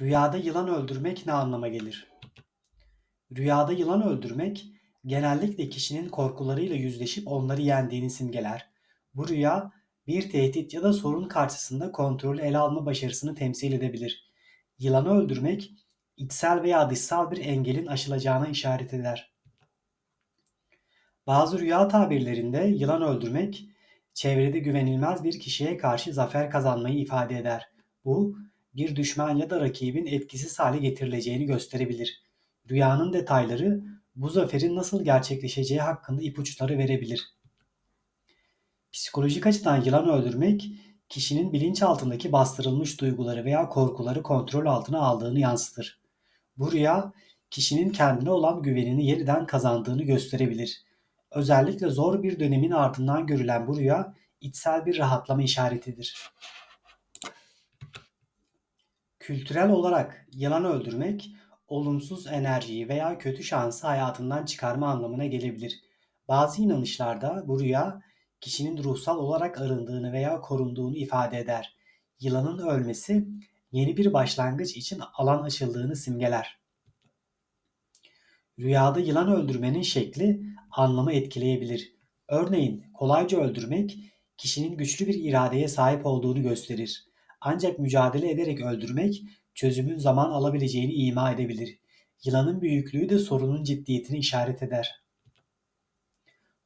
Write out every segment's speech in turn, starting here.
Rüyada yılan öldürmek ne anlama gelir? Rüyada yılan öldürmek genellikle kişinin korkularıyla yüzleşip onları yendiğini simgeler. Bu rüya bir tehdit ya da sorun karşısında kontrolü ele alma başarısını temsil edebilir. Yılanı öldürmek içsel veya dışsal bir engelin aşılacağına işaret eder. Bazı rüya tabirlerinde yılan öldürmek çevrede güvenilmez bir kişiye karşı zafer kazanmayı ifade eder. Bu bir düşman ya da rakibin etkisiz hale getirileceğini gösterebilir. Rüyanın detayları bu zaferin nasıl gerçekleşeceği hakkında ipuçları verebilir. Psikolojik açıdan yılan öldürmek kişinin bilinçaltındaki bastırılmış duyguları veya korkuları kontrol altına aldığını yansıtır. Bu rüya kişinin kendine olan güvenini yeniden kazandığını gösterebilir. Özellikle zor bir dönemin ardından görülen bu rüya içsel bir rahatlama işaretidir. Kültürel olarak yılan öldürmek olumsuz enerjiyi veya kötü şansı hayatından çıkarma anlamına gelebilir. Bazı inanışlarda bu rüya kişinin ruhsal olarak arındığını veya korunduğunu ifade eder. Yılanın ölmesi yeni bir başlangıç için alan açıldığını simgeler. Rüyada yılan öldürmenin şekli anlamı etkileyebilir. Örneğin kolayca öldürmek kişinin güçlü bir iradeye sahip olduğunu gösterir. Ancak mücadele ederek öldürmek çözümün zaman alabileceğini ima edebilir. Yılanın büyüklüğü de sorunun ciddiyetini işaret eder.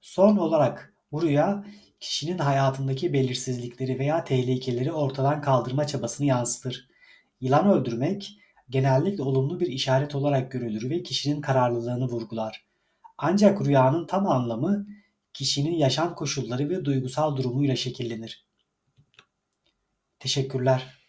Son olarak bu rüya kişinin hayatındaki belirsizlikleri veya tehlikeleri ortadan kaldırma çabasını yansıtır. Yılan öldürmek genellikle olumlu bir işaret olarak görülür ve kişinin kararlılığını vurgular. Ancak rüyanın tam anlamı kişinin yaşam koşulları ve duygusal durumuyla şekillenir. Teşekkürler.